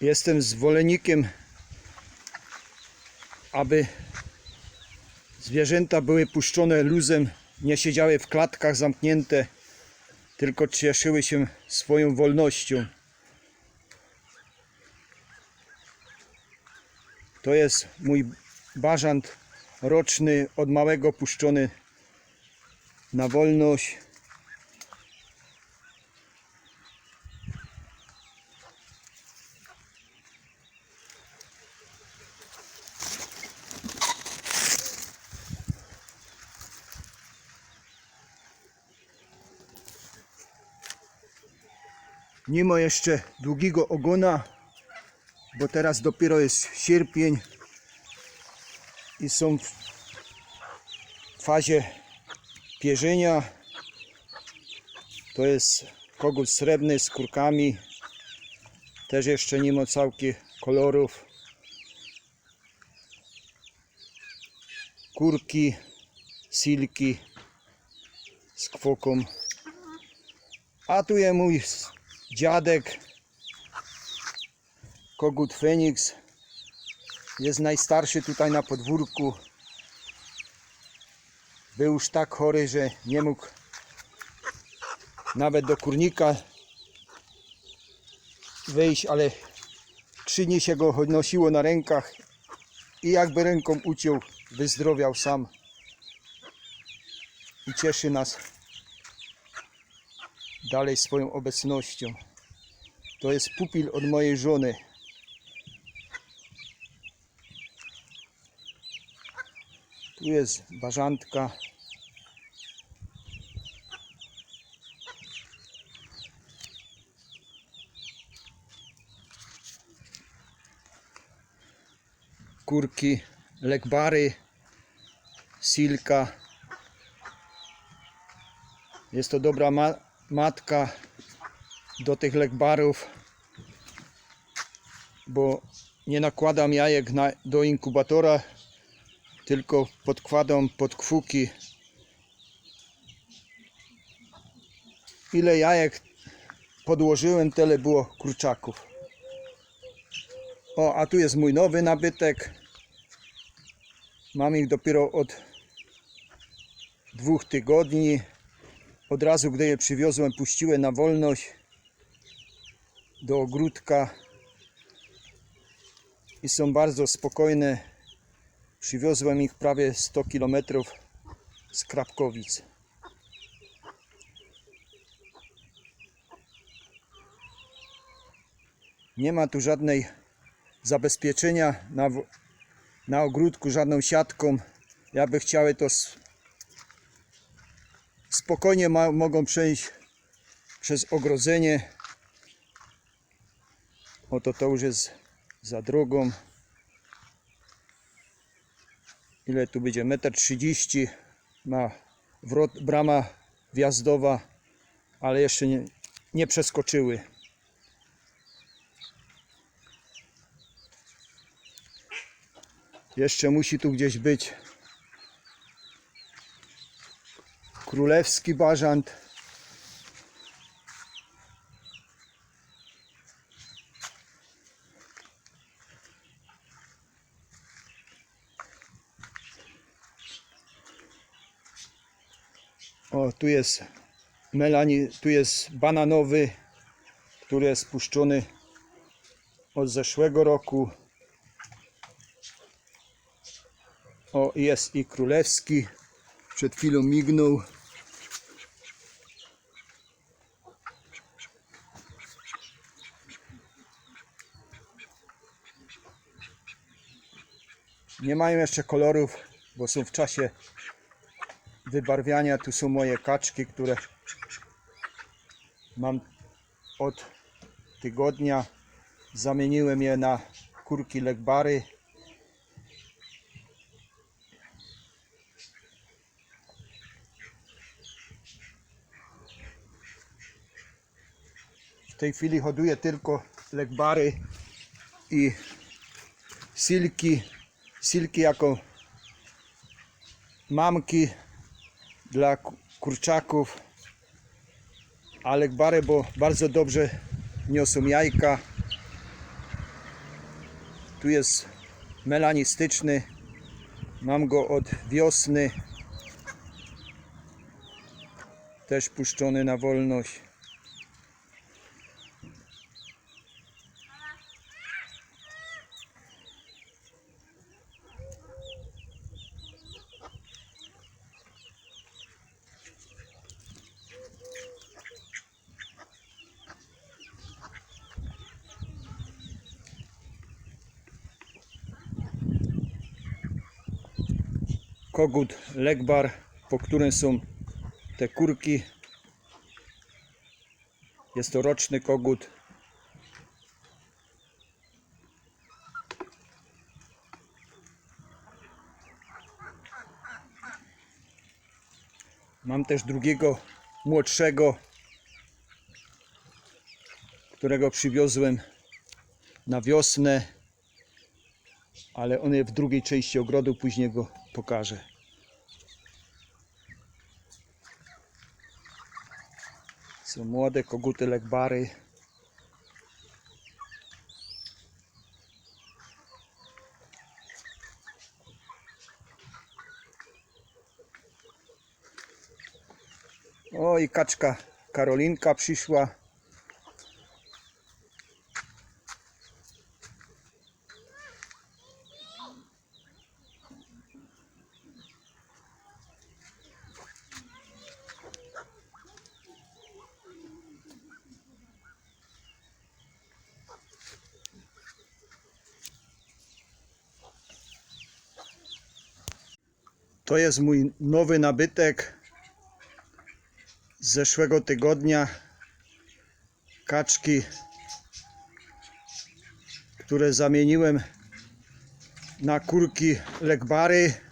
Jestem zwolennikiem, aby zwierzęta były puszczone luzem, nie siedziały w klatkach zamknięte, tylko cieszyły się swoją wolnością. To jest mój bażant roczny, od małego puszczony na wolność. Mimo jeszcze długiego ogona, bo teraz dopiero jest sierpień i są w fazie pierzenia. To jest kogut srebrny z kurkami. Też jeszcze nie ma całkiem kolorów. Kurki, silki z kwoką. A tu jest mój dziadek, kogut Feniks. Jest najstarszy tutaj na podwórku. Był już tak chory, że nie mógł nawet do kurnika wejść, ale trzy dni się go nosiło na rękach i jakby ręką uciął, wyzdrowiał sam i cieszy nas dalej swoją obecnością. To jest pupil od mojej żony. Tu jest bażantka. Kurki, lekbary, silka. Jest to dobra ma matka do tych lekbarów, bo nie nakładam jajek na, do inkubatora, tylko podkładam pod kwuki. Ile jajek podłożyłem, tyle było kurczaków. O, a tu jest mój nowy nabytek. Mam ich dopiero od dwóch tygodni. Od razu, gdy je przywiozłem, puściłem na wolność do ogródka i są bardzo spokojne. Przywiozłem ich prawie 100 km z Krapkowic. Nie ma tu żadnej zabezpieczenia na, na ogródku, żadną siatką. Ja by chciały to spokojnie ma, mogą przejść przez ogrodzenie. Oto to już jest za drogą. Ile tu będzie? 1,30 m ma wrot, brama wjazdowa, ale jeszcze nie, nie przeskoczyły. Jeszcze musi tu gdzieś być królewski bażant. O, tu jest melani, tu jest bananowy, który jest puszczony od zeszłego roku. O, jest i królewski. Przed chwilą mignął. Nie mają jeszcze kolorów, bo są w czasie wybarwiania. Tu są moje kaczki, które mam od tygodnia. Zamieniłem je na kurki legbary. W tej chwili hoduję tylko legbary i silki. Silki jako mamki dla ku- kurczaków, a legbary, bo bardzo dobrze niosą jajka. Tu jest melanistyczny. Mam go od wiosny. Też puszczony na wolność. Kogut legbar, po którym są te kurki. Jest to roczny kogut. Mam też drugiego, młodszego, którego przywiozłem na wiosnę ale on jest w drugiej części ogrodu, później go pokażę. Są młode koguty lekbary. O i kaczka Karolinka przyszła. To jest mój nowy nabytek z zeszłego tygodnia. Kaczki, które zamieniłem na kurki lekbary.